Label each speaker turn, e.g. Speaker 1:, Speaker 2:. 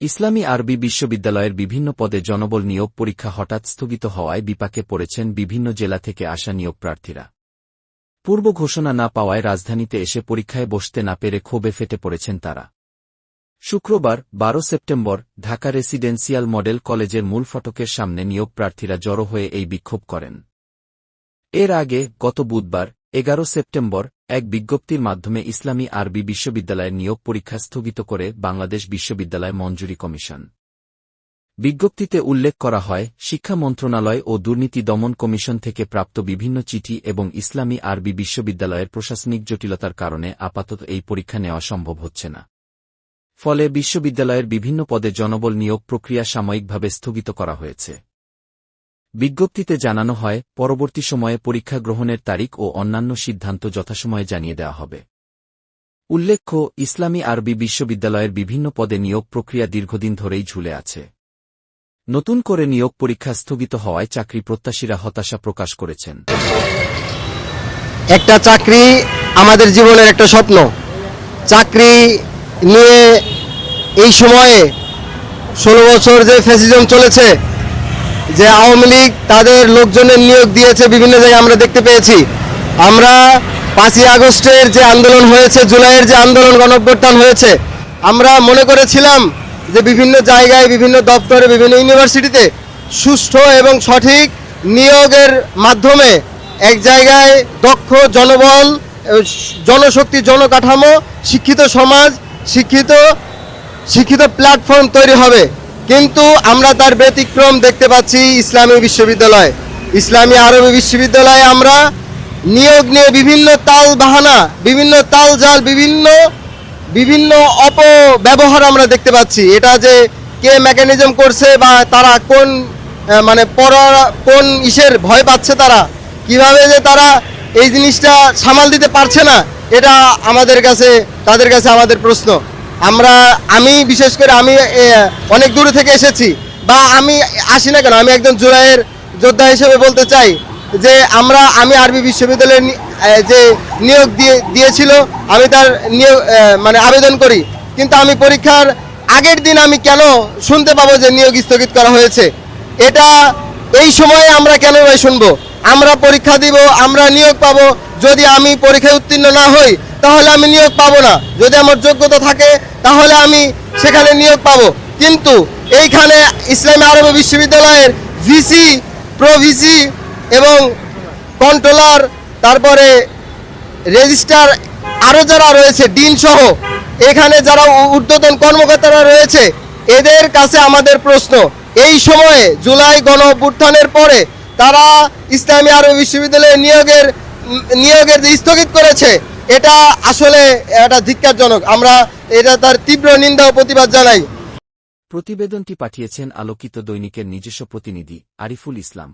Speaker 1: ইসলামী আরবি বিশ্ববিদ্যালয়ের বিভিন্ন পদে জনবল নিয়োগ পরীক্ষা হঠাৎ স্থগিত হওয়ায় বিপাকে পড়েছেন বিভিন্ন জেলা থেকে আসা নিয়োগ প্রার্থীরা পূর্ব ঘোষণা না পাওয়ায় রাজধানীতে এসে পরীক্ষায় বসতে না পেরে ক্ষোভে ফেটে পড়েছেন তারা। শুক্রবার, বারো সেপ্টেম্বর, ঢাকা রেসিডেন্সিয়াল মডেল কলেজের মূল ফটকের সামনে নিয়োগ প্রার্থীরা জড়ো হয়ে এই বিক্ষোভ করেন। এর আগে গত বুধবার, এগারো সেপ্টেম্বর এক বিজ্ঞপ্তির মাধ্যমে ইসলামী আরবি বিশ্ববিদ্যালয়ের নিয়োগ পরীক্ষা স্থগিত করে বাংলাদেশ বিশ্ববিদ্যালয় মঞ্জুরি কমিশন। বিজ্ঞপ্তিতে উল্লেখ করা হয়, শিক্ষা মন্ত্রণালয় ও দুর্নীতি দমন কমিশন থেকে প্রাপ্ত বিভিন্ন চিঠি এবং ইসলামী আরবি বিশ্ববিদ্যালয়ের প্রশাসনিক জটিলতার কারণে আপাতত এই পরীক্ষা নেওয়া সম্ভব হচ্ছে না। ফলে বিশ্ববিদ্যালয়ের বিভিন্ন পদে জনবল নিয়োগ প্রক্রিয়া সাময়িকভাবে স্থগিত করা হয়েছে। বিজ্ঞপ্তিতে জানানো হয়, পরবর্তী সময়ে পরীক্ষা গ্রহণের তারিখ ও অন্যান্য সিদ্ধান্ত যথাসময়ে জানিয়ে দেওয়া হবে। উল্লেখ্য, ইসলামী আরবি বিশ্ববিদ্যালয়ের বিভিন্ন পদে নিয়োগ প্রক্রিয়া দীর্ঘদিন ধরেই ঝুলে আছে। নতুন করে নিয়োগ পরীক্ষা স্থগিত হওয়ায় চাকরি প্রত্যাশীরা হতাশা প্রকাশ করেছেন।
Speaker 2: একটা চাকরি আমাদের জীবনের একটা স্বপ্ন। চাকরি নিয়ে এই সময়ে ষোলো বছর যে ফ্যাসিজম চলেছে যে আওয়ামী লীগ তাদের লোকজনের নিয়োগ দিয়েছে, বিভিন্ন জায়গায় আমরা দেখতে পেয়েছি। আমরা পাঁচই আগস্টের যে আন্দোলন হয়েছে, জুলাইয়ের যে আন্দোলন গণঅভ্যুত্থান হয়েছে, আমরা মনে করেছিলাম যে বিভিন্ন জায়গায়, বিভিন্ন দপ্তরে, বিভিন্ন ইউনিভার্সিটিতে সুষ্ঠু এবং সঠিক নিয়োগের মাধ্যমে এক জায়গায় দক্ষ জনবল, জনশক্তি, জনকাঠামো, শিক্ষিত সমাজ, শিক্ষিত শিক্ষিত প্ল্যাটফর্ম তৈরি হবে। কিন্তু আমরা তার ব্যতিক্রম দেখতে পাচ্ছি ইসলামী বিশ্ববিদ্যালয়। ইসলামী আরবি বিশ্ববিদ্যালয়ে আমরা নিয়োগ নিয়ে বিভিন্ন তাল বাহানা, বিভিন্ন তাল জাল, বিভিন্ন বিভিন্ন অপব্যবহার আমরা দেখতে পাচ্ছি। এটা যে কে মেকানিজম করছে বা তারা কোন মানে পড়া, কোন ইসের ভয় পাচ্ছে তারা, কীভাবে যে তারা এই জিনিসটা সামাল দিতে পারছে না, এটা আমাদের কাছে, তাদের কাছে আমাদের প্রশ্ন। আমরা, আমি বিশেষ করে আমি অনেক দূরে থেকে এসেছি। বা আমি আসি না কেন? আমি একজন জুলাইয়ের যোদ্ধা হিসেবে বলতে চাই যে, আমরা, আমি আরবি বিশ্ববিদ্যালয়ের যে নিয়োগ দিয়ে, দিয়েছিল, আমি তার নিয়োগ মানে আবেদন করি। কিন্তু আমি পরীক্ষার আগের দিন আমি কেন শুনতে পাবো যে নিয়োগ স্থগিত করা হয়েছে? এটা এই সময়ে আমরা কেন ভাই শুনব? আমরা পরীক্ষা দিব, আমরা নিয়োগ পাব। যদি আমি পরীক্ষায় উত্তীর্ণ না হই, তাহলে আমি নিয়োগ পাবো না। যদি আমার যোগ্যতা থাকে, তাহলে আমি সেখানে নিয়োগ পাবো। কিন্তু এইখানে ইসলামী আরব বিশ্ববিদ্যালয়ের ভিসি প্রো ভিসি এবং কন্ট্রোলার, তারপরে রেজিস্ট্রার আরও যারা রয়েছে, ডিন সহ, এখানে যারা ঊর্ধ্বতন কর্মকর্তারা রয়েছে, এদের কাছে আমাদের প্রশ্ন। এই সময়ে জুলাই গণ অভ্যুত্থানের পরে তারা ইসলামী আরব বিশ্ববিদ্যালয়ে নিয়োগের নিয়োগের যে স্থগিত করেছে, এটা আসলে এটা ধিক্কারজনক। আমরা এটা তার তীব্র নিন্দা ও প্রতিবাদ জানাই।
Speaker 1: প্রতিবেদনটি পাঠিয়েছেন আলোকিত দৈনিকের নিজস্ব প্রতিনিধি আরিফুল ইসলাম।